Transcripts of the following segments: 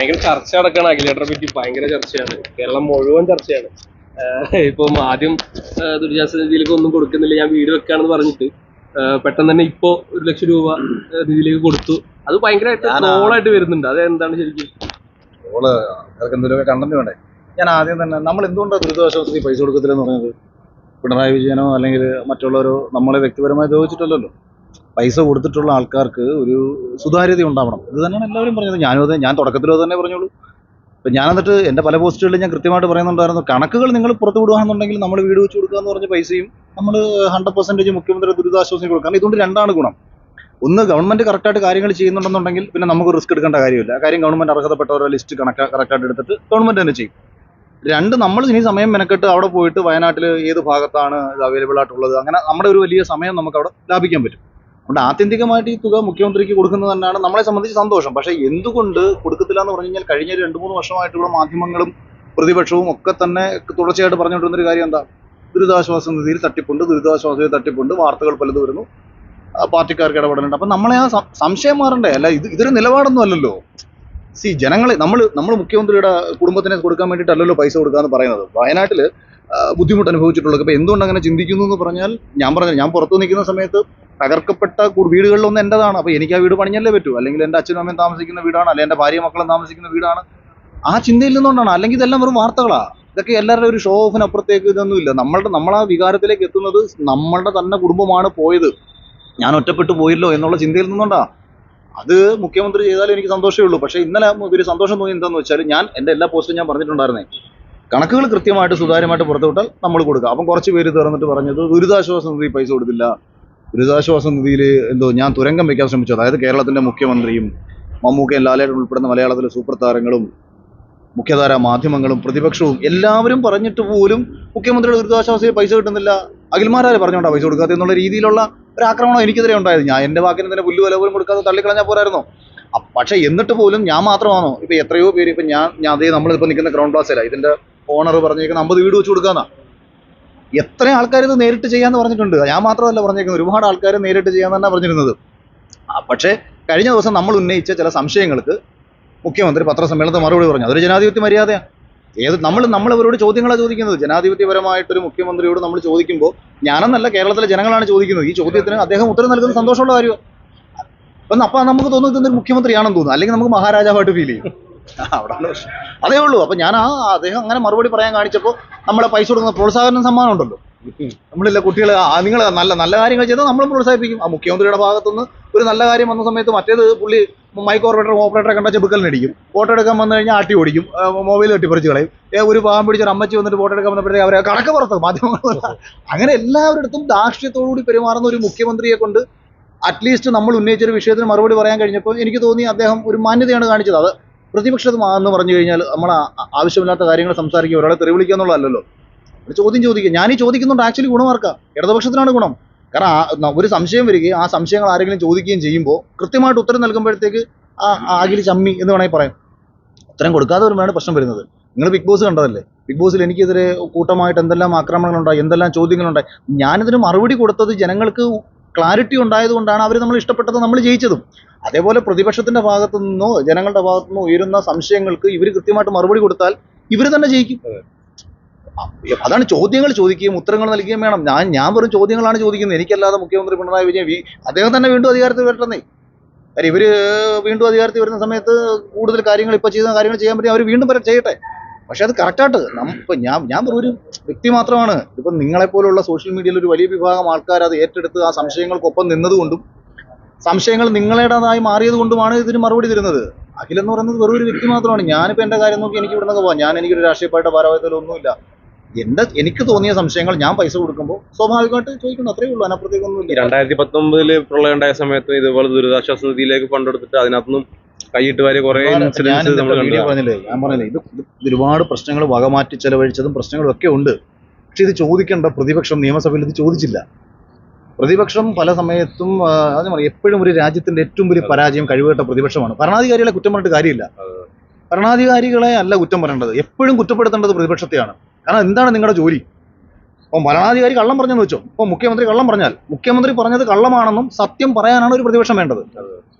ഭയങ്കര ചർച്ച നടക്കുകയാണ് അഖിലേട്ടറെ പറ്റി ഭയങ്കര ചർച്ചയാണ്. കേരളം മുഴുവൻ ചർച്ചയാണ്. ഇപ്പം ആദ്യം ദുരിതാശ്വാസ നിധിയിലേക്ക് ഒന്നും കൊടുക്കുന്നില്ല. ഞാൻ വീട് വെക്കുകയാണെന്ന് പറഞ്ഞിട്ട് പെട്ടെന്ന് തന്നെ ഇപ്പോ ഒരു ലക്ഷം രൂപ നിധിയിലേക്ക് കൊടുത്തു. അത് ഭയങ്കരമായിട്ട് ട്രോളായിട്ട് വരുന്നുണ്ട്. അത് എന്താണ് ശരിക്കും എന്തെങ്കിലുമൊക്കെ കണ്ടന്റ് വേണ്ടേ? ഞാൻ ആദ്യം തന്നെ നമ്മൾ എന്തുകൊണ്ടാണ് ദുരിതാശ്വാസത്തിൽ പൈസ കൊടുക്കത്തില്ലെന്ന് പറഞ്ഞത്? പിണറായി വിജയനോ അല്ലെങ്കിൽ മറ്റുള്ളവരോ നമ്മളെ വ്യക്തിപരമായി ദ്രോഹിച്ചിട്ടല്ലല്ലോ പൈസ കൊടുത്തിട്ടുള്ള ആൾക്കാർക്ക് ഒരു സുതാര്യത ഉണ്ടാവണം. ഇത് തന്നെയാണ് എല്ലാവരും പറഞ്ഞത് ഞാനും അത് ഞാൻ തുടക്കത്തിലോ തന്നെ പറഞ്ഞോളൂ. ഇപ്പം ഞാൻ എന്നിട്ട് എന്റെ പല പോസ്റ്റുകളിലും ഞാൻ കൃത്യമായിട്ട് പറയുന്നുണ്ടായിരുന്നു കണക്കുകൾ നിങ്ങൾ പുറത്തു വിടുകയാണെന്നുണ്ടെങ്കിൽ നമ്മൾ വീട് വെച്ച് കൊടുക്കുക എന്ന് പറഞ്ഞ പൈസയും നമ്മൾ ഹൺഡ്രഡ് പെർസെന്റേജ് മുഖ്യമന്ത്രി ദുരിതാശ്വാസം കൊടുക്കാം ഇതുകൊണ്ട് രണ്ടാണ് ഗുണം. ഒന്ന് ഗവൺമെന്റ് കറക്റ്റായിട്ട് കാര്യങ്ങൾ ചെയ്യുന്നുണ്ടെന്നുണ്ടെങ്കിൽ പിന്നെ നമുക്ക് റിസ്ക് എടുക്കേണ്ട കാര്യമില്ല. കാര്യം ഗവൺമെന്റ് അർഹതപ്പെട്ടവരുടെ ലിസ്റ്റ് കണക്ക കറക്റ്റായിട്ട് എടുത്തിട്ട് ഗവൺമെന്റ് തന്നെ ചെയ്യും. രണ്ട് നമ്മൾ ഇനി സമയം മെനക്കെട്ട് അവിടെ പോയിട്ട് വയനാട്ടിൽ ഏത് ഭാഗത്താണ് ഇത് അവൈലബിൾ ആയിട്ടുള്ളത്? അങ്ങനെ നമ്മുടെ ഒരു വലിയ സമയം നമുക്ക് അവിടെ ലാഭിക്കാൻ പറ്റും. അതുകൊണ്ട് ആത്യന്തികമായിട്ട് ഈ തുക മുഖ്യമന്ത്രിക്ക് കൊടുക്കുന്നത് തന്നെയാണ് നമ്മളെ സംബന്ധിച്ച് സന്തോഷം. പക്ഷേ എന്തുകൊണ്ട് കൊടുക്കത്തില്ല എന്ന് പറഞ്ഞു കഴിഞ്ഞാൽ കഴിഞ്ഞ രണ്ട് മൂന്ന് വർഷമായിട്ട് മാധ്യമങ്ങളും പ്രതിപക്ഷവും ഒക്കെ തന്നെ തുടർച്ചയായിട്ട് പറഞ്ഞുകൊണ്ടിരുന്ന ഒരു കാര്യം എന്താ? ദുരിതാശ്വാസ നിധിയിൽ തട്ടിപ്പുണ്ട് ദുരിതാശ്വാസ നിധി തട്ടിപ്പുണ്ട് വാർത്തകൾ പലത് വരുന്നു. പാർട്ടിക്കാർക്ക് ഇടപെടലുണ്ട്. അപ്പം നമ്മളെ ആ സംശയം മാറണ്ടേ? അല്ല ഇത് ഇതൊരു നിലപാടൊന്നും അല്ലല്ലോ. സി ജനങ്ങളെ നമ്മൾ നമ്മൾ മുഖ്യമന്ത്രിയുടെ കുടുംബത്തിനെ കൊടുക്കാൻ വേണ്ടിയിട്ടല്ലല്ലോ പൈസ കൊടുക്കാന്ന് പറയുന്നത്. വയനാട്ടിൽ ബുദ്ധിമുട്ട് അനുഭവിച്ചിട്ടുള്ളത് ഇപ്പം എന്തുകൊണ്ട് അങ്ങനെ ചിന്തിക്കുന്നു എന്ന് പറഞ്ഞാൽ ഞാൻ പറഞ്ഞു ഞാൻ പുറത്തു നിൽക്കുന്ന സമയത്ത് തകർക്കപ്പെട്ട വീടുകളിലൊന്നും എന്റെതാണ് അപ്പോൾ എനിക്ക് ആ വീട് പണിഞ്ഞല്ലേ പറ്റൂ. അല്ലെങ്കിൽ എന്റെ അച്ഛനും അമ്മയും താമസിക്കുന്ന വീടാണ് അല്ലെങ്കിൽ എന്റെ ഭാര്യ മക്കളും താമസിക്കുന്ന വീടാണ്. ആ ചിന്തയിൽ നിന്നുകൊണ്ടാണ്. അല്ലെങ്കിൽ ഇതെല്ലാം വെറും വാർത്തകളാ. ഇതൊക്കെ എല്ലാവരുടെയും ഒരു ഷോ ഓഫിനപ്പുറത്തേക്ക് ഇതൊന്നുമില്ല നമ്മളുടെ നമ്മൾ ആ വികാരത്തിലേക്ക് എത്തുന്നത് നമ്മളുടെ തന്നെ കുടുംബമാണ് പോയത്. ഞാൻ ഒറ്റപ്പെട്ടു പോയല്ലോ എന്നുള്ള ചിന്തയിൽ നിന്നുകൊണ്ടാ. അത് മുഖ്യമന്ത്രി ചെയ്താലും എനിക്ക് സന്തോഷമേ ഉള്ളൂ. പക്ഷേ ഇന്നലെ ഒരു സന്തോഷം തോന്നി എന്താന്ന് വെച്ചാൽ ഞാൻ എന്റെ എല്ലാ പോസ്റ്റും ഞാൻ പറഞ്ഞിട്ടുണ്ടായിരുന്നേ. കണക്കുകൾ കൃത്യമായിട്ട് സുതാര്യമായിട്ട് പുറത്തുവിട്ടാൽ നമ്മൾ കൊടുക്കുക അപ്പം കുറച്ച് പേര് തുറന്നിട്ട് പറഞ്ഞത് ദുരിതാശ്വാസ നിധി പൈസ കൊടുത്തില്ല. ദുരിതാശ്വാസ നിധിയിൽ എന്തോ ഞാൻ തുരങ്കം വയ്ക്കാൻ ശ്രമിച്ചു അതായത് കേരളത്തിന്റെ മുഖ്യമന്ത്രിയും മമ്മൂക്കയും ലാലേട്ടൻ ഉൾപ്പെടുന്ന മലയാളത്തിലെ സൂപ്പർ താരങ്ങളും മുഖ്യധാര മാധ്യമങ്ങളും പ്രതിപക്ഷവും എല്ലാവരും പറഞ്ഞിട്ട് പോലും മുഖ്യമന്ത്രിയുടെ ദുരിതാശ്വാസത്തിൽ പൈസ കിട്ടുന്നില്ല. അഖിൽമാരാരെ പറഞ്ഞോണ്ടാ പൈസ കൊടുക്കാത്ത എന്നുള്ള രീതിയിലുള്ള ഒരു ആക്രമണം എനിക്കെതിരെ ഉണ്ടായത്. ഞാൻ എന്റെ വാക്കിന് തന്നെ പുല്ല് വില പോലും കൊടുക്കാതെ തള്ളിക്കളഞ്ഞാൽ പോരായിരുന്നോ. പക്ഷേ എന്നിട്ട് പോലും ഞാൻ മാത്രമാണോ? ഇപ്പം എത്രയോ പേര് ഇപ്പം ഞാൻ ഞാൻ അതേ നമ്മളിപ്പോൾ നിൽക്കുന്ന ഗ്രൗണ്ട് ക്ലാസ്സിലാണ് ഇതിന്റെ ഓണർ പറഞ്ഞേക്കുന്ന അമ്പത് വീട് വെച്ച് കൊടുക്കാന്നാ. എത്ര ആൾക്കാർ ഇത് നേരിട്ട് ചെയ്യാന്ന് പറഞ്ഞിട്ടുണ്ട്. ഞാൻ മാത്രമല്ല പറഞ്ഞേക്കുന്നത്. ഒരുപാട് ആൾക്കാർ നേരിട്ട് ചെയ്യാന്ന് തന്നെ പറഞ്ഞിരുന്നത് പക്ഷേ കഴിഞ്ഞ ദിവസം നമ്മൾ ഉന്നയിച്ച ചില സംശയങ്ങൾക്ക് മുഖ്യമന്ത്രി പത്രസമ്മേളനത്തിൽ മറുപടി പറഞ്ഞു. അതൊരു ജനാധിപത്യ മര്യാദയാണ്. ഏത് നമ്മൾ അവരോട് ചോദ്യങ്ങളാണ് ചോദിക്കുന്നത്. ജനാധിപത്യപരമായിട്ടൊരു മുഖ്യമന്ത്രിയോട് നമ്മൾ ചോദിക്കുമ്പോൾ ഞാനെന്നല്ല കേരളത്തിലെ ജനങ്ങളാണ് ചോദിക്കുന്നത്. ഈ ചോദ്യത്തിന് അദ്ദേഹം ഉത്തരം നൽകുന്നത് സന്തോഷമുള്ള കാര്യമാണ്. അപ്പം അപ്പം നമുക്ക് തോന്നുന്നത് ഇതൊരു മുഖ്യമന്ത്രിയാണെന്ന് തോന്നുന്നു. അല്ലെങ്കിൽ നമുക്ക് മഹാരാജാവായിട്ട് ഫീൽ ചെയ്യും. അവിടെ പ്രശ്നം. അതേ ഉള്ളൂ. അപ്പൊ ഞാൻ ആ അദ്ദേഹം അങ്ങനെ മറുപടി പറയാൻ കാണിച്ചപ്പോൾ നമ്മളെ പൈസ കൊടുക്കുന്ന പ്രോത്സാഹന സമ്മാനം ഉണ്ടല്ലോ. നമ്മളില്ല കുട്ടികൾ നിങ്ങൾ നല്ല നല്ല കാര്യങ്ങൾ ചെയ്താൽ നമ്മൾ പ്രോത്സാഹിപ്പിക്കും. ആ മുഖ്യമന്ത്രിയുടെ ഭാഗത്തുനിന്ന് ഒരു നല്ല കാര്യം വന്ന സമയത്ത് മറ്റേത് പുള്ളി മൈക്ക് ഓപ്പറേറ്റർ ഓപ്പറേറ്ററെ കണ്ട ചെബുക്കലിനടിക്കും ഫോട്ടോ എടുക്കാൻ വന്നു കഴിഞ്ഞാൽ ആട്ടി ഓടിക്കും. മൊബൈൽ കെട്ടിപ്പറിച്ച് കളയും. ഒരു പാവം പിടിച്ച ഒരു അമ്മച്ചി വന്നിട്ട് ഫോട്ടോ എടുക്കാൻ വന്നപ്പോഴത്തേക്ക് അവരെ കണക്ക് പുറത്ത് മാധ്യമങ്ങൾ അങ്ങനെ എല്ലാവരിടത്തും ദാക്ഷ്യത്തോടുകൂടി പെരുമാറുന്ന ഒരു മുഖ്യമന്ത്രിയെ കൊണ്ട് അറ്റ്ലീസ്റ്റ് നമ്മൾ ഉന്നയിച്ച ഒരു വിഷയത്തിന് മറുപടി പറയാൻ കഴിഞ്ഞപ്പോൾ എനിക്ക് തോന്നി അദ്ദേഹം ഒരു മാന്യതയാണ് കാണിച്ചത്. അത് പ്രതിപക്ഷത്ത് എന്ന് പറഞ്ഞു കഴിഞ്ഞാൽ നമ്മൾ ആവശ്യമില്ലാത്ത കാര്യങ്ങൾ സംസാരിക്കുക ഒരാളെ തെറി വിളിക്കുക എന്നുള്ളതല്ലല്ലോ. ഒരു ചോദ്യം ചോദിക്കുക ഞാൻ ഈ ചോദിക്കുന്നുണ്ട് ആക്ച്വലി ഗുണമാർക്കാം. ഇടതുപക്ഷത്തിനാണ് ഗുണം. കാരണം ഒരു സംശയം വരികയും ആ സംശയങ്ങൾ ആരെങ്കിലും ചോദിക്കുകയും ചെയ്യുമ്പോൾ കൃത്യമായിട്ട് ഉത്തരം നൽകുമ്പോഴത്തേക്ക് ആ ആകിൽ ചമ്മി എന്ന് വേണമെങ്കിൽ പറയാം. ഉത്തരം കൊടുക്കാതെ വരുമ്പോഴാണ് പ്രശ്നം വരുന്നത്. നിങ്ങൾ ബിഗ് ബോസ് കണ്ടതല്ലേ? ബിഗ് ബോസിൽ എനിക്കെതിരെ കൂട്ടമായിട്ട് എന്തെല്ലാം ആക്രമണങ്ങളുണ്ടായി എന്തെല്ലാം ചോദ്യങ്ങളുണ്ടായി. ഞാനിതിന് മറുപടി കൊടുത്തത് ജനങ്ങൾക്ക് ക്ലാരിറ്റി ഉണ്ടായതുകൊണ്ടാണ് അവർ നമ്മൾ ഇഷ്ടപ്പെട്ടത് നമ്മൾ ജയിച്ചതും. അതേപോലെ പ്രതിപക്ഷത്തിന്റെ ഭാഗത്തു നിന്നോ ജനങ്ങളുടെ ഭാഗത്തു നിന്നോ ഉയരുന്ന സംശയങ്ങൾക്ക് ഇവർ കൃത്യമായിട്ട് മറുപടി കൊടുത്താൽ ഇവർ തന്നെ ജയിക്കും. അതാണ് ചോദ്യങ്ങൾ ചോദിക്കുകയും ഉത്തരങ്ങൾ നൽകുകയും വേണം. ഞാൻ ഞാൻ വെറും ചോദ്യങ്ങളാണ് ചോദിക്കുന്നത്. എനിക്കല്ലാതെ മുഖ്യമന്ത്രി പിണറായി വിജയൻ അദ്ദേഹം തന്നെ വീണ്ടും അധികാരത്തിൽ വരട്ടെന്നേ. കാര്യം ഇവർ വീണ്ടും അധികാരത്തിൽ വരുന്ന സമയത്ത് കൂടുതൽ കാര്യങ്ങൾ ഇപ്പോൾ ചെയ്യുന്ന കാര്യങ്ങൾ ചെയ്യാൻ പറ്റും അവർ വീണ്ടും വരെ ചെയ്യട്ടെ. പക്ഷെ അത് കറക്റ്റായിട്ട് ഇപ്പൊ ഞാൻ ഞാൻ ഒരു വ്യക്തി മാത്രമാണ്. ഇപ്പം നിങ്ങളെപ്പോലുള്ള സോഷ്യൽ മീഡിയയിൽ ഒരു വലിയ വിഭാഗം ആൾക്കാർ അത് ഏറ്റെടുത്ത് ആ സംശയങ്ങൾക്കൊപ്പം നിന്നതുകൊണ്ടും സംശയങ്ങൾ നിങ്ങളുടേതായി മാറിയത് കൊണ്ടുമാണ് ഇതിന് മറുപടി തരുന്നത്. അഖിൽ എന്ന് പറയുന്നത് വെറും ഒരു വ്യക്തി മാത്രമാണ്. ഞാനിപ്പോൾ എന്റെ കാര്യം നോക്കി എനിക്ക് ഇവിടുന്ന് പോവാം. ഞാൻ എനിക്കൊരു രാഷ്ട്രീയ പാർട്ടി ഭാരവാഹിത്വമൊന്നുമില്ല എന്റെ എനിക്ക് തോന്നിയ സംശയങ്ങൾ ഞാൻ പൈസ കൊടുക്കുമ്പോൾ സ്വാഭാവികമായിട്ട് ചോദിക്കണം അത്രയേ ഉള്ളൂ. അതിനപ്പുറത്തേക്കൊന്നും രണ്ടായിരത്തി പത്തൊമ്പതിൽ പ്രളയം ഉണ്ടായ സമയത്ത് ഇതുപോലെ ദുരിതാശ്വാസ നിധിയിലേക്ക് പണ്ടെടുത്തിട്ട് അതിനകത്തുനിന്നും കൈയിട്ട് വാരി കുറെ ഇൻസിഡൻസ് നമ്മൾ പറഞ്ഞില്ലേ? ഞാൻ പറഞ്ഞില്ലേ? ഇത് ഒരുപാട് പ്രശ്നങ്ങൾ വകമാറ്റി ചെലവഴിച്ചതും പ്രശ്നങ്ങളും ഒക്കെ ഉണ്ട്. പക്ഷെ ഇത് ചോദിക്കേണ്ട. പ്രതിപക്ഷം നിയമസഭയിൽ ഇത് ചോദിച്ചില്ല. പ്രതിപക്ഷം പല സമയത്തും അത് പറയും എപ്പോഴും ഒരു രാജ്യത്തിന്റെ ഏറ്റവും വലിയ പരാജയം കഴിവുകെട്ട പ്രതിപക്ഷമാണ്. ഭരണാധികാരികളെ കുറ്റം പറഞ്ഞിട്ട് കാര്യമില്ല. ഭരണാധികാരികളെ അല്ല കുറ്റം പറയേണ്ടത്. എപ്പോഴും കുറ്റപ്പെടുത്തേണ്ടത് പ്രതിപക്ഷത്തെയാണ്. കാരണം എന്താണ് നിങ്ങളുടെ ജോലി? അപ്പം ഭരണാധികാരി കള്ളം പറഞ്ഞെന്ന് വെച്ചോ. ഇപ്പം മുഖ്യമന്ത്രി കള്ളം പറഞ്ഞാൽ മുഖ്യമന്ത്രി പറഞ്ഞത് കള്ളമാണെന്നും സത്യം പറയാനാണ് ഒരു പ്രതിപക്ഷം വേണ്ടത്.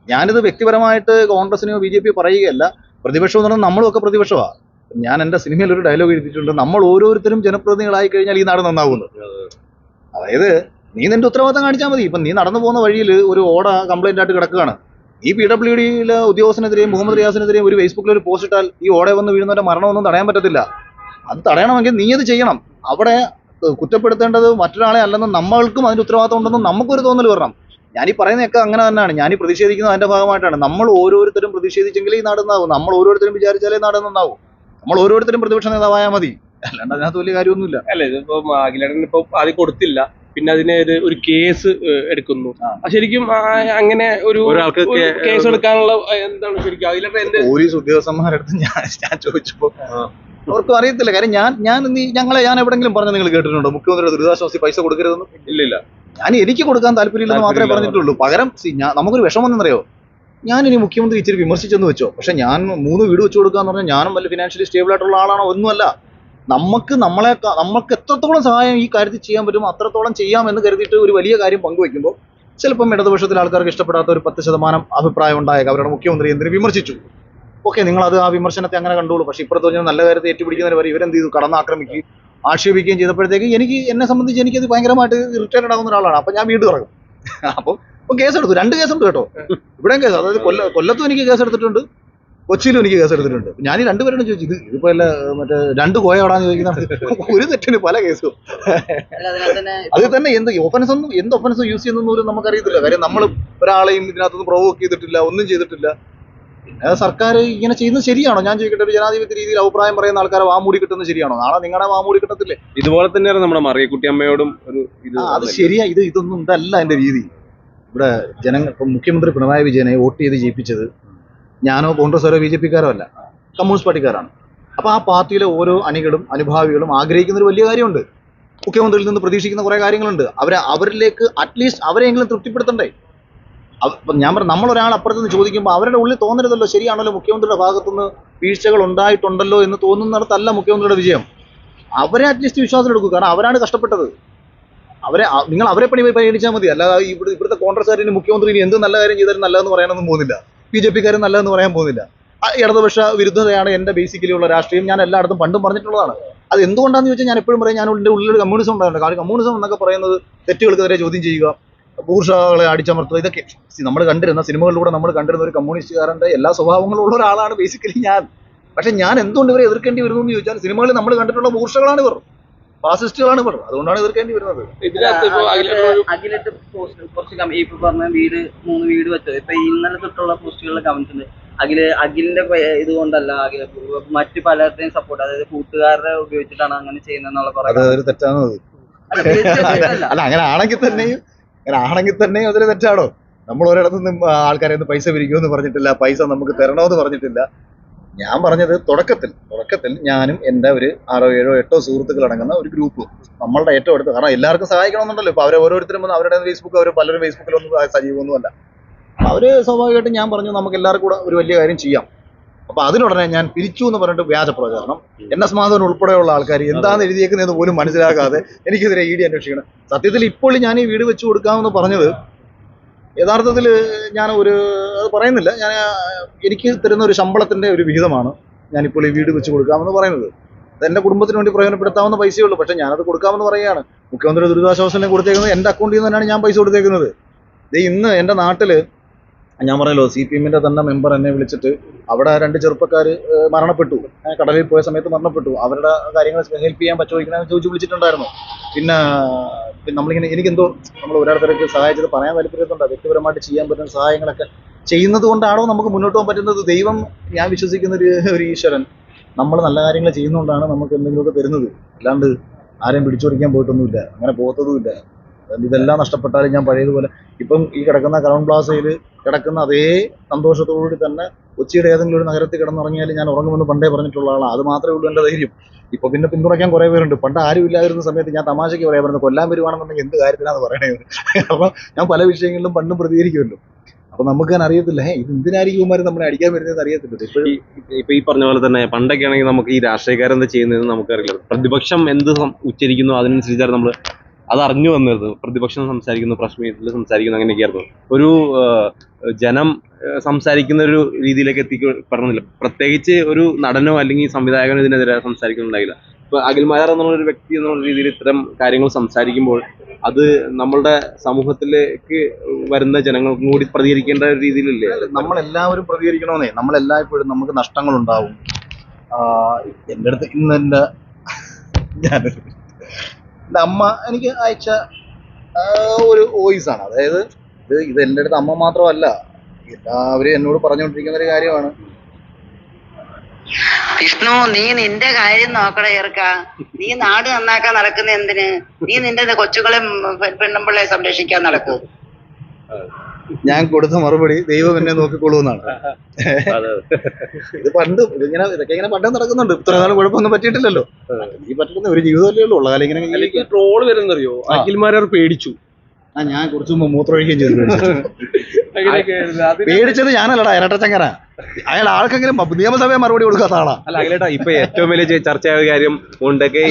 ഞാനിത് വ്യക്തിപരമായിട്ട് കോൺഗ്രസിനെയോ ബി ജെ പിയോ പറയുകയല്ല. പ്രതിപക്ഷം എന്ന് പറഞ്ഞാൽ നമ്മളൊക്കെ പ്രതിപക്ഷമാണ്. ഞാൻ എന്റെ സിനിമയിൽ ഒരു ഡയലോഗ് എഴുതിയിട്ടുണ്ട്. നമ്മൾ ഓരോരുത്തരും ജനപ്രതിനിധികളായി കഴിഞ്ഞാൽ ഈ നാട് നന്നാവുന്നു അതായത് നീ നിന്റെ ഉത്തരവാദിത്തം കാണിച്ചാൽ മതി. ഇപ്പം നീ നടന്നു പോകുന്ന വഴിയിൽ ഒരു ഓട കംപ്ലൈന്റ് ആയിട്ട് കിടക്കുകയാണ്. ഈ പി ഡബ്ല്യു ഡിയിലെ ഉദ്യോഗസ്ഥനെതിരെയും മുഹമ്മദ് റിയാസിനെതിരെയും ഒരു ഫേസ്ബുക്കിൽ ഒരു പോസ്റ്റ് ഇട്ടാൽ ഈ ഓടെ വന്ന് വീഴുന്നവരുടെ മരണമൊന്നും തടയാൻ പറ്റത്തില്ല. അത് തടയണമെങ്കിൽ നീ അത് ചെയ്യണം. അവിടെ കുറ്റപ്പെടുത്തേണ്ടത് മറ്റൊരാളെ അല്ലെന്ന് നമ്മൾക്കും അതിന്റെ ഉത്തരവാദിത്തം ഉണ്ടെന്ന് നമുക്കൊരു തോന്നൽ വരണം. ഞാൻ ഈ പറയുന്നതൊക്കെ അങ്ങനെ തന്നെയാണ്. ഞാൻ ഈ പ്രതിഷേധിക്കുന്നത് അതിന്റെ ഭാഗമായിട്ടാണ്. നമ്മൾ ഓരോരുത്തരും പ്രതിഷേധിച്ചെങ്കിലേ ഈ നാട് നന്നാവും. നമ്മൾ ഓരോരുത്തരും വിചാരിച്ചാലേ നാട് നന്നാവും. നമ്മൾ ഓരോരുത്തരും പ്രതിപക്ഷ നേതാവായാൽ മതി. അല്ലാണ്ട് അതിനകത്ത് വലിയ കാര്യമൊന്നുമില്ല. അല്ല ഇതിപ്പോ അഖിലേടൻ ഇപ്പൊ ആദ്യം കൊടുത്തില്ല. പിന്നെ അതിനെ ഒരു കേസ് എടുക്കുന്നു. ശരിക്കും അങ്ങനെ ഒരു ഒരാൾക്ക് കേസ് എടുക്കാനുള്ള എന്താണ് ശരിക്കും? അഖിലേട്ടൻ പോലീസ് ഉദ്യോഗസ്ഥന്മാരടുത്ത് ഞാൻ ഞാൻ ചോദിച്ചപ്പോ അവർക്കും അറിയത്തില്ല. കാര്യം ഞാൻ ഞാൻ നീ ഞങ്ങളെ ഞാൻ എവിടെങ്കിലും പറഞ്ഞു നിങ്ങൾ കേട്ടിട്ടുണ്ടോ? മുഖ്യമന്ത്രിയുടെ ദുരിതാശ്വാസ പൈസ കൊടുക്കരുതെന്ന്? ഇല്ലില്ല. ഞാൻ എനിക്ക് കൊടുക്കാൻ താല്പര്യമില്ലെന്ന് മാത്രമേ പറഞ്ഞിട്ടുള്ളൂ. പകരം നമുക്കൊരു വിഷമം എന്നറിയോ ഞാൻ ഇനി മുഖ്യമന്ത്രി ഇച്ചിരി വിമർശിച്ചെന്ന് വെച്ചോ. പക്ഷെ ഞാൻ മൂന്ന് വീട് വെച്ച് കൊടുക്കാന്ന് പറഞ്ഞാൽ ഞാനും വല്ല ഫിനാൻഷ്യലി സ്റ്റേബിൾ ആയിട്ടുള്ള ആളാണോ? ഒന്നുമല്ല. നമുക്ക് നമ്മളെ നമുക്ക് എത്രത്തോളം സഹായം ഈ കാര്യത്തിൽ ചെയ്യാൻ പറ്റും അത്രത്തോളം ചെയ്യാം എന്ന് കരുതിയിട്ട് ഒരു വലിയ കാര്യം പങ്കുവെക്കുമ്പോൾ ചിലപ്പം ഇടതുപക്ഷത്തിൽ ആൾക്കാർക്ക് ഇഷ്ടപ്പെടാത്ത ഒരു പത്ത് ശതമാനം അഭിപ്രായം ഉണ്ടായേക്കാം. അവരുടെ മുഖ്യമന്ത്രി എന്തിനു വിമർശിച്ചു? ഓക്കെ നിങ്ങൾ അത് ആ വിമർശനത്തെ അങ്ങനെ കണ്ടോളൂ. പക്ഷെ ഇപ്പുറത്ത് പറഞ്ഞാൽ നല്ല കാര്യത്തെ ഏറ്റുപിടിക്കുന്നവർ വരെ ഇവരെന്ത് ചെയ്തു? കടന്നാക്രമിക്കുകയും ആക്ഷേപിക്കുകയും ചെയ്തപ്പോഴത്തേക്ക് എനിക്ക് എന്നെ സംബന്ധിച്ച് എനിക്കത് ഭയങ്കരമായിട്ട് ഇറിറ്റേറ്റഡ് ആകുന്ന ഒരാളാണ്. അപ്പൊ ഞാൻ വീട് ഇറങ്ങും. അപ്പം കേസ് കേസെടുത്തു രണ്ട് കേസുണ്ട് കേട്ടോ. ഇവിടെയും കേസ് അതായത് കൊല്ല കൊല്ലത്തും എനിക്ക് കേസ് എടുത്തിട്ടുണ്ട്. കൊച്ചിയിലും എനിക്ക് കേസ് എടുത്തിട്ടുണ്ട്. ഞാൻ ഈ രണ്ടുപേരോട് ചോദിച്ചു ഇത് ഇതിപ്പോ അല്ല മറ്റേ രണ്ട് കോയവിടാന്ന് ചോദിക്കുന്നത് ഒരു തെറ്റിന് പല കേസും. അതിൽ തന്നെ എന്ത് ഒഫൻസ് ഒന്നും എന്ത് ഒഫൻസ് യൂസ് ചെയ്യുന്നൊന്നും നമുക്കറിയത്തില്ല. കാര്യം നമ്മൾ ഒരാളെയും ഇതിനകത്തൊന്നും പ്രൊവോക്ക് ചെയ്തിട്ടില്ല ഒന്നും ചെയ്തിട്ടില്ല. പിന്നെ സർക്കാർ ഇങ്ങനെ ചെയ്യുന്നത് ശരിയാണോ? ഞാൻ ചോദിക്കട്ടെ ഒരു ജനാധിപത്യ രീതിയിൽ അഭിപ്രായം പറയുന്ന ആൾക്കാരെ വാമൂടി കിട്ടുന്നത് ശരിയാണോ? നാളെ നിങ്ങളുടെ വാമൂടി കിട്ടത്തില്ലേ? ഇതുപോലെ തന്നെയാണ് നമ്മുടെ മറിയക്കുട്ടി അമ്മയോടും ഒരു ഇത് ആ, അത് ശരിയാ ഇത് ഇതൊന്നും ഇതല്ല എന്റെ രീതി. ഇവിടെ ജനങ്ങൾ ഇപ്പം മുഖ്യമന്ത്രി പിണറായി വിജയനെ വോട്ട് ചെയ്ത് ജയിപ്പിച്ചത് ഞാനോ കോൺഗ്രസ്സോ ബി ജെ പിക്കാരോ അല്ല കമ്മ്യൂണിസ്റ്റ് പാർട്ടിക്കാരാണ്. അപ്പോൾ ആ പാർട്ടിയിലെ ഓരോ അണികളും അനുഭാവികളും ആഗ്രഹിക്കുന്ന ഒരു വലിയ കാര്യമുണ്ട്. മുഖ്യമന്ത്രിയിൽ നിന്ന് പ്രതീക്ഷിക്കുന്ന കുറേ കാര്യങ്ങളുണ്ട്. അവരെ അവരിലേക്ക് അറ്റ്ലീസ്റ്റ് അവരെങ്കിലും തൃപ്തിപ്പെടുത്തണ്ടേ? ഞാൻ പറഞ്ഞു നമ്മളൊരാൾ ഒരാൾ അപ്പുറത്ത് നിന്ന് ചോദിക്കുമ്പോൾ അവരുടെ ഉള്ളിൽ തോന്നരുതല്ലോ ശരിയാണല്ലോ മുഖ്യമന്ത്രിയുടെ ഭാഗത്തുനിന്ന് വീഴ്ചകൾ ഉണ്ടായിട്ടുണ്ടല്ലോ എന്ന് തോന്നുന്നിടത്തല്ല മുഖ്യമന്ത്രിയുടെ വിജയം. അവരെ അറ്റ്ലീസ്റ്റ് വിശ്വാസം എടുക്കും. കാരണം അവരാണ് കഷ്ടപ്പെട്ടത്. അവരെ നിങ്ങൾ അവരെ പണി പരിഗണിച്ചാൽ മതി. അല്ലാതെ ഇവിടെ ഇവിടുത്തെ കോൺഗ്രസ്സുകാരിന് മുഖ്യമന്ത്രി ഇനി എന്ത് നല്ല കാര്യം ചെയ്താലും നല്ലതെന്ന് പറയാനൊന്നും പോകുന്നില്ല. ബി ജെ പിക്കാരും നല്ലതെന്ന് പറയാൻ പോകുന്നില്ല. ആ ഇടതുപക്ഷ വിരുദ്ധതയാണ് എന്റെ ബേസിക്കലി ഉള്ള രാഷ്ട്രീയം. ഞാൻ എല്ലായിടത്തും പണ്ടും പറഞ്ഞിട്ടുള്ളതാണ്. അത് എന്തുകൊണ്ടാണെന്ന് ചോദിച്ചാൽ ഞാൻ എപ്പോഴും പറയും ഞാൻ എന്റെ ഉള്ളിൽ കമ്മ്യൂണിസം ഉണ്ടായിരുന്നു കാരണം കമ്മ്യൂണിസം എന്നൊക്കെ പറയുന്നത് തെറ്റുകൾക്കെതിരെ ചോദ്യം ചെയ്യുക ബൂർഷകളെ അടിച്ചമർത്തുക ഇതൊക്കെ. നമ്മൾ കണ്ടിരുന്ന സിനിമകളിലൂടെ നമ്മൾ കണ്ടിരുന്ന ഒരു കമ്മ്യൂണിസ്റ്റുകാരന്റെ എല്ലാ സ്വഭാവങ്ങളും ഉള്ള ഒരാളാണ് ബേസിക്കലി ഞാൻ. പക്ഷെ ഞാൻ എന്തുകൊണ്ട് ഇവരെ എതിർക്കേണ്ടി വരുന്നു എന്ന് ചോദിച്ചാൽ സിനിമകളിൽ നമ്മൾ കണ്ടിട്ടുള്ള ബൂർഷകളാണ് ഇവർ. ഫാസിസ്റ്റുകളാണ് ഇവർ. അതുകൊണ്ടാണ് എതിർക്കേണ്ടി വരുന്നത്. അഖിലിട്ട് കുറച്ച് കമ- ഇപ്പൊ പറഞ്ഞ വീട് മൂന്ന് വീട് വെച്ചത്. ഇപ്പൊ ഇന്നലെ തൊട്ടുള്ള പോസ്റ്റുകളിലെ കമന്റ്സ് ഉണ്ട് അഖിൽ അഖിലിന്റെ ഇതുകൊണ്ടല്ല ഇത് അഖില മറ്റു പലരുടെയും സപ്പോർട്ട് അതായത് കൂട്ടുകാരെ ഉപയോഗിച്ചിട്ടാണ് അങ്ങനെ ചെയ്യുന്നത് എന്നുള്ള പറയുന്നത്. തെറ്റാണ് അത് അല്ല, അല്ല അങ്ങനെ ആണെങ്കിൽ തന്നെയും അങ്ങനെ ആണെങ്കിൽ തന്നെ അതൊരു തെറ്റാണോ? നമ്മൾ ഒരിടത്തു നിന്നും ആൾക്കാരെ ഒന്ന് പൈസ പിരിക്കുമെന്ന് പറഞ്ഞിട്ടില്ല പൈസ നമുക്ക് തരണമെന്ന് പറഞ്ഞിട്ടില്ല. ഞാൻ പറഞ്ഞത് തുടക്കത്തിൽ തുടക്കത്തിൽ ഞാനും എന്റെ ഒരു ആറോ ഏഴോ എട്ടോ സുഹൃത്തുക്കൾ അടങ്ങുന്ന ഒരു ഗ്രൂപ്പ് നമ്മളുടെ ഏറ്റവും അടുത്ത് കാരണം എല്ലാവർക്കും സഹായിക്കണമെന്നുണ്ടല്ലോ. ഇപ്പൊ അവരെ ഓരോരുത്തരും വന്ന് അവരുടെ ഫേസ്ബുക്ക് അവർ പലരും ഫേസ്ബുക്കിലൊന്നും സജീവമൊന്നുമല്ല. അവർ സ്വാഭാവികമായിട്ടും ഞാൻ പറഞ്ഞു നമുക്ക് എല്ലാവർക്കും കൂടെ ഒരു വലിയ കാര്യം ചെയ്യാം. അപ്പൊ അതിനുടനെ ഞാൻ പിരിച്ചു എന്ന് പറഞ്ഞിട്ട് വ്യാജ പ്രചാരണം എൻ എസ് മാധവൻ ഉൾപ്പെടെയുള്ള ആൾക്കാർ എന്താണെന്ന് എഴുതിയേക്കുന്നതെന്ന് പോലും മനസ്സിലാക്കാതെ എനിക്കെതിരെ ഇ ഡി അന്വേഷിക്കണം. സത്യത്തിൽ ഇപ്പോൾ ഞാൻ ഈ വീട് വെച്ചു കൊടുക്കാമെന്ന് പറഞ്ഞത് യഥാർത്ഥത്തിൽ ഞാൻ ഒരു അത് പറയുന്നില്ല. ഞാൻ എനിക്ക് തരുന്ന ഒരു ശമ്പളത്തിന്റെ ഒരു വിഹിതമാണ് ഞാനിപ്പോൾ ഈ വീട് വെച്ച് കൊടുക്കാമെന്ന് പറയുന്നത്. അത് എന്റെ കുടുംബത്തിന് വേണ്ടി പ്രയോജനപ്പെടുത്താവുന്ന പൈസയേ ഉള്ളൂ. പക്ഷേ ഞാനത് കൊടുക്കാമെന്ന് പറയുകയാണ്. മുഖ്യമന്ത്രി ദുരിതാശ്വാസത്തിന് കൊടുത്തേക്കുന്നത് എന്റെ അക്കൗണ്ടിൽ നിന്ന് തന്നെയാണ് ഞാൻ പൈസ കൊടുത്തേക്കുന്നത്. ദേ ഇന്ന് എന്റെ നാട്ടിൽ ഞാൻ പറയല്ലോ സി പി എമ്മിന്റെ തന്നെ മെമ്പർ എന്നെ വിളിച്ചിട്ട് അവിടെ രണ്ട് ചെറുപ്പക്കാർ മരണപ്പെട്ടു. കടലിൽ പോയ സമയത്ത് മരണപ്പെട്ടു. അവരുടെ കാര്യങ്ങൾ ഹെൽപ്പ് ചെയ്യാൻ പറ്റുമോ ഇങ്ങനെ ചോദിച്ച് വിളിച്ചിട്ടുണ്ടായിരുന്നു. പിന്നെ പിന്നെ നമ്മളിങ്ങനെ എനിക്കെന്തോ നമ്മൾ ഒരാൾക്കാർക്ക് സഹായിച്ചത് പറയാൻ താല്പര്യത്തുണ്ട് വ്യക്തിപരമായിട്ട് ചെയ്യാൻ പറ്റുന്ന സഹായങ്ങളൊക്കെ ചെയ്യുന്നത് കൊണ്ടാണോ നമുക്ക് മുന്നോട്ട് പോകാൻ പറ്റുന്നത്? ദൈവം ഞാൻ വിശ്വസിക്കുന്ന ഒരു ഒരു ഈശ്വരൻ നമ്മൾ നല്ല കാര്യങ്ങൾ ചെയ്യുന്നതുകൊണ്ടാണ് നമുക്ക് എന്തെങ്കിലുമൊക്കെ തരുന്നത്. അല്ലാണ്ട് ആരെയും പിടിച്ചോടിക്കാൻ പോയിട്ടൊന്നുമില്ല. അങ്ങനെ പോകത്തതുമില്ല. ഇതെല്ലാം നഷ്ടപ്പെട്ടാലും ഞാൻ പഴയതുപോലെ. ഇപ്പം ഈ കിടക്കുന്ന ക്രൗൺ പ്ലാസയിൽ കിടക്കുന്ന അതേ സന്തോഷത്തോടുകൂടി തന്നെ കൊച്ചിയുടെ ഏതെങ്കിലും ഒരു നഗരത്തിൽ കിടന്നുറങ്ങിയാൽ ഞാൻ ഉറങ്ങുമെന്ന് പണ്ടേ പറഞ്ഞിട്ടുള്ള ആളാണ് അത് മാത്രമേ ഉള്ളൂ എന്റെ ധൈര്യം. ഇപ്പൊ പിന്നെ പിന്തുണയ്ക്കാൻ കുറെ പേരുണ്ട്. പണ്ട് ആരും ഇല്ലാതിരുന്ന സമയത്ത് ഞാൻ തമാശയ്ക്ക് പറയാൻ പറയുന്നത് കൊല്ലാൻ വരുവാണെന്നുണ്ടെങ്കിൽ എന്ത് കാര്യത്തിനാണ് പറയണേ അപ്പൊ ഞാൻ പല വിഷയങ്ങളിലും പണ്ടും പ്രതികരിക്കുമല്ലോ. അപ്പൊ നമുക്ക് ഞാൻ അറിയത്തില്ല. "ഹേ, ഇത് എന്തിനായിരിക്കും ഇവന്മാർ നമ്മളെ അടിക്കാൻ വരുന്നത് അറിയത്തില്ല ഇപ്പൊ ഈ പറഞ്ഞ പോലെ തന്നെ പണ്ടൊക്കെ ആണെങ്കിൽ നമുക്ക് ഈ രാഷ്ട്രീയക്കാരെന്താ ചെയ്യുന്നതെന്ന് നമുക്കറിയില്ല. പ്രതിപക്ഷം എന്ത് ഉച്ചരിക്കുന്നു അതിനനുസരിച്ചാണ് നമ്മൾ അത് അറിഞ്ഞു വന്നത്. പ്രതിപക്ഷം സംസാരിക്കുന്നു മീറ്റിൽ സംസാരിക്കുന്നു അങ്ങനെയൊക്കെയായിരുന്നു. ഒരു ജനം സംസാരിക്കുന്ന ഒരു രീതിയിലേക്ക് എത്തിക്കപ്പെടണമെന്നില്ല പ്രത്യേകിച്ച് ഒരു നടനോ അല്ലെങ്കിൽ സംവിധായകനോ ഇതിനെതിരെ സംസാരിക്കുന്നുണ്ടായില്ല. ഇപ്പൊ അഖിൽമാരാർ എന്നുള്ള ഒരു വ്യക്തി എന്നുള്ള രീതിയിൽ ഇത്തരം കാര്യങ്ങൾ സംസാരിക്കുമ്പോൾ അത് നമ്മളുടെ സമൂഹത്തിലേക്ക് വരുന്ന ജനങ്ങൾക്കും കൂടി പ്രതികരിക്കേണ്ട ഒരു രീതിയിലല്ലേ? നമ്മളെല്ലാവരും പ്രതികരിക്കണമെന്നേ. നമ്മളെല്ലായ്പ്പോഴും നമുക്ക് നഷ്ടങ്ങൾ ഉണ്ടാവും എന്റെ അടുത്ത് ഇന്ന് എന്റെ എന്റെ അമ്മ എനിക്ക് അയച്ച ഒരു വോയിസ് ആണ്. അതായത് ഇത് ഇത് എന്റെ അടുത്ത് അമ്മ മാത്രമല്ല എല്ലാവരും എന്നോട് പറഞ്ഞുകൊണ്ടിരിക്കുന്ന ഒരു കാര്യമാണ്. വിഷ്ണു നീ നിന്റെ കാര്യം നോക്കട ചേർക്ക നീ നാട് നന്നാക്കാൻ നടക്കുന്ന എന്തിന്? നീ നിന്റെ കൊച്ചുകളെ പെണ്ണുമ്പിള്ളെ സംരക്ഷിക്കാൻ നടക്കൂ. ഞാൻ കൊടുത്ത മറുപടി ദൈവം എന്നെ നോക്കിക്കൊള്ളുമെന്നാണ്. ഇത് പണ്ട് ഇതിങ്ങനെ ഇതൊക്കെ ഇങ്ങനെ പണ്ടേ നടക്കുന്നുണ്ട്. ഇത്ര നാളും കുഴപ്പമൊന്നും പറ്റിയിട്ടില്ലല്ലോ. ഈ പറ്റുന്ന ഒരു ജീവിതമല്ലേ ഉള്ളൂ. ഉള്ള കാലം ഇങ്ങനെ ട്രോൾ വരുന്നറിയോ? അഖിൽമാരെ പേടിച്ചു. ആ ഞാൻ കുറച്ച് മുമ്പ് മൂത്രമൊഴിക്കുകയും ചെയ്തു. പേടിച്ചത് ഞാനല്ലടാ ഇരട്ടച്ചങ്ങന അയാൾ ആൾക്കെങ്കിലും നിയമസഭയെ മറുപടി കൊടുക്കാത്ത ആളാ. അല്ല അഖിലേട്ടാ ഇപ്പൊ ഏറ്റവും വലിയ ചർച്ചയായ കാര്യം ഉണ്ടൊക്കെ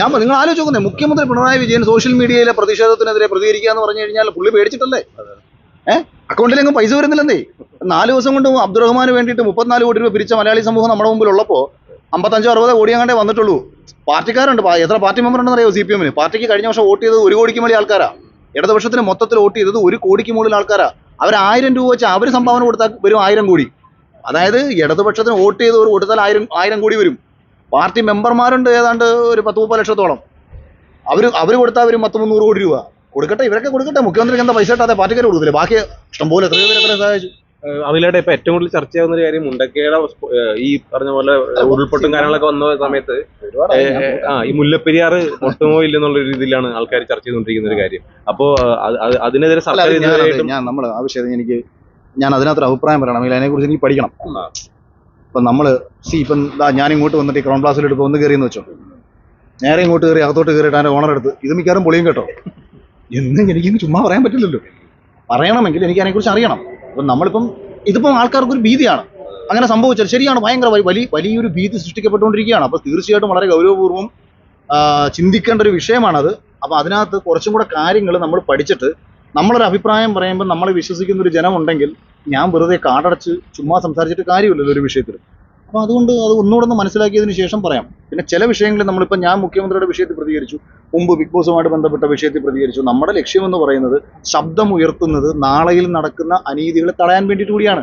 ഞാൻ നിങ്ങൾ ആലോചിച്ചോക്കുന്നേ മുഖ്യമന്ത്രി പിണറായി വിജയൻ സോഷ്യൽ മീഡിയയിലെ പ്രതിഷേധത്തിനെതിരെ പ്രതികരിക്കുക എന്ന് പറഞ്ഞു കഴിഞ്ഞാൽ പുള്ളി പേടിച്ചിട്ടല്ലേ? ഏഹ് അക്കൗണ്ടിലെങ്കിലും പൈസ വരുന്നില്ലെന്നേ. നാല് ദിവസം കൊണ്ട് അബ്ദുറഹ്മാന് വേണ്ടിയിട്ട് മുപ്പത്തിനാല് കോടി രൂപ പിരിച്ച മലയാളി സമൂഹം നമ്മുടെ മുമ്പിൽ ഉള്ളപ്പോൾ അമ്പത്തഞ്ചോ അറുപതോ കോടി അങ്ങാണ്ടേ വന്നിട്ടുള്ളൂ. പാർട്ടിക്കാരുണ്ട്. എത്ര പാർട്ടി മെമ്പർ ഉണ്ടെന്ന് അറിയോ സി പി എമ്മിന് പാർട്ടിക്ക് കഴിഞ്ഞ വർഷം വോട്ട് ചെയ്തത് ഒരു കോടിക്ക് മേലെ ആൾക്കാരാ. ഇടതുപക്ഷത്തിന് മൊത്തത്തിൽ വോട്ട് ചെയ്തത് ഒരു കോടിക്ക് മുകളിൽ ആൾക്കാരാ. അവർ ആയിരം രൂപ വെച്ച് അവർ സംഭാവന കൊടുത്താൽ വരും ആയിരം കോടി. അതായത് ഇടതുപക്ഷത്തിന് വോട്ട് ചെയ്ത് ഒരു കൊടുത്താൽ ആയിരം ആയിരം കോടി വരും. പാർട്ടി മെമ്പർമാരുണ്ട് ഏതാണ്ട് ഒരു പത്ത് മുപ്പത് ലക്ഷത്തോളം. അവർ അവർ കൊടുത്താൽ വരും പത്ത് മുന്നൂറ് കോടി രൂപ. കൊടുക്കട്ടെ ഇവരൊക്കെ കൊടുക്കട്ടെ. മുഖ്യമന്ത്രിക്ക് എന്താ പൈസ ഇട്ടാതെ പാർട്ടിക്കാർ കൊടുക്കില്ല ബാക്കി ഇഷ്ടംപോലെ എത്രയോ പേര് സഹായിച്ചു. അഖിലേട്ടാ ഇപ്പൊ ഏറ്റവും കൂടുതൽ ചർച്ച ചർച്ചയാവുന്ന ഒരു കാര്യം മുണ്ടക്കയുടെ ഈ പറഞ്ഞ പോലെ ഉരുൾപൊട്ടും കാര്യങ്ങളൊക്കെ വന്ന സമയത്ത് ആ ഈ മുല്ലപ്പെരിയാർ മൊത്തമോ ഇല്ലെന്നുള്ള രീതിയിലാണ് ആൾക്കാർ ചർച്ച ചെയ്തുകൊണ്ടിരിക്കുന്ന ഒരു കാര്യം. അപ്പോ അത് അത് അതിനെതിരെ സർക്കാർ ഞാൻ നമ്മൾ ആവശ്യം എനിക്ക് ഞാൻ അതിനകത്ത് അഭിപ്രായം പറയണമെങ്കിൽ അതിനെക്കുറിച്ച് എനിക്ക് പഠിക്കണം. ഇപ്പം നമ്മൾ സി ഇപ്പം ഞാൻ ഇങ്ങോട്ട് വന്നിട്ട് ഈ ക്രൗൺ ക്ലാസ്സിൽ എടുത്ത് ഒന്ന് കയറിയെന്ന് വെച്ചോ. നേരെ ഇങ്ങോട്ട് കയറി അകത്തോട്ട് കയറിയിട്ട് അതിന്റെ ഓണർ എടുത്ത് ഇത് മിക്കവാറും പൊളിയും കേട്ടോ. എന്ന് എനിക്ക് ചുമ്മാ പറയാൻ പറ്റില്ലല്ലോ. പറയണമെങ്കിൽ എനിക്ക് അതിനെക്കുറിച്ച് അറിയണം. അപ്പം നമ്മളിപ്പം ഇതിപ്പം ആൾക്കാർക്ക് ഒരു ഭീതിയാണ്. അങ്ങനെ സംഭവിച്ചാൽ ശരിയാണ് ഭയങ്കര വലിയ വലിയൊരു ഭീതി സൃഷ്ടിക്കപ്പെട്ടുകൊണ്ടിരിക്കുകയാണ്. അപ്പോൾ തീർച്ചയായിട്ടും വളരെ ഗൗരവപൂർവം ചിന്തിക്കേണ്ട ഒരു വിഷയമാണത്. അപ്പോൾ അതിനകത്ത് കുറച്ചും കൂടെ കാര്യങ്ങൾ നമ്മൾ പഠിച്ചിട്ട് നമ്മളൊരു അഭിപ്രായം പറയുമ്പോൾ നമ്മൾ വിശ്വസിക്കുന്ന ഒരു ജനം ഉണ്ടെങ്കിൽ ഞാൻ വെറുതെ കാടടച്ച് ചുമ്മാ സംസാരിച്ചിട്ട് കാര്യമില്ലല്ലോ ഒരു വിഷയത്തിൽ. അപ്പോൾ അതുകൊണ്ട് അത് ഒന്നുകൂടെ ഒന്ന് മനസ്സിലാക്കിയതിന് ശേഷം പറയാം. പിന്നെ ചില വിഷയങ്ങളിൽ നമ്മളിപ്പോൾ ഞാൻ മുഖ്യമന്ത്രിയുടെ വിഷയത്തിൽ പ്രതികരിച്ചു. മുമ്പ് ബിഗ് ബോസുമായിട്ട് ബന്ധപ്പെട്ട വിഷയത്തിൽ പ്രതികരിച്ചു. നമ്മുടെ ലക്ഷ്യമെന്ന് പറയുന്നത് ശബ്ദം ഉയർത്തുന്നത് നാളെയിൽ നടക്കുന്ന അനീതികളെ തടയാൻ വേണ്ടിയിട്ട് കൂടിയാണ്.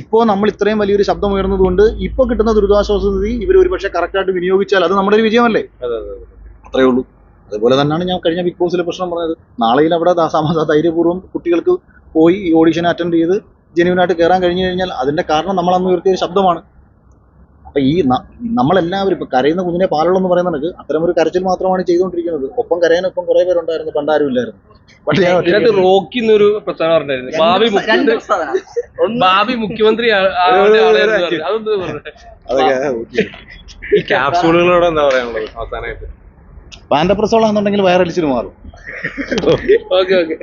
ഇപ്പോൾ നമ്മൾ ഇത്രയും വലിയൊരു ശബ്ദം ഉയർന്നതുകൊണ്ട് ഇപ്പോൾ കിട്ടുന്ന ദുരിതാശ്വാസ നിധി ഇവർ ഒരുപക്ഷെ കറക്റ്റായിട്ട് വിനിയോഗിച്ചാൽ അത് നമ്മുടെ ഒരു വിജയമല്ലേ? അത്രയേ ഉള്ളൂ. അതുപോലെ തന്നെയാണ് ഞാൻ കഴിഞ്ഞ ബിഗ് ബോസിലെ പ്രശ്നം പറഞ്ഞത്. നാളെയിൽ അവിടെ ധൈര്യപൂർവം കുട്ടികൾക്ക് പോയി ഈ ഓഡിഷൻ അറ്റൻഡ് ചെയ്ത് ജെന്യൂനായിട്ട് കയറാൻ കഴിഞ്ഞു കഴിഞ്ഞാൽ അതിന്റെ കാരണം നമ്മൾ അന്ന് ഉയർത്തിയ ശബ്ദമാണ്. അപ്പൊ ഈ നമ്മളെല്ലാവരും ഇപ്പൊ കരയുന്ന കുഞ്ഞിനെ പാലുള്ളൂ എന്ന് പറയുന്നത് അത്തരം ഒരു കരച്ചിൽ മാത്രമാണ് ചെയ്തുകൊണ്ടിരിക്കുന്നത്. ഒപ്പം കരയാൻ ഒപ്പം കുറെ പേരുണ്ടായിരുന്നു പണ്ടാരും ഇല്ലായിരുന്നു. പക്ഷേ ഞാൻ ഒറ്റയ്ക്ക് ഇതിനകത്ത് റോക്കി എന്നൊരു പ്രസ്താവന പറഞ്ഞായിരുന്നു ഭാവി മുഖ്യമന്ത്രി. ഭാവി ഈ ക്യാപ്സൂളുകളോട് എന്താ പറയാനുള്ളത് അവസാനമായിട്ട് പാൻഡപ്രസോളാന്നുണ്ടെങ്കിൽ വയറടിച്ചിട്ട് മാറും. Okay okay.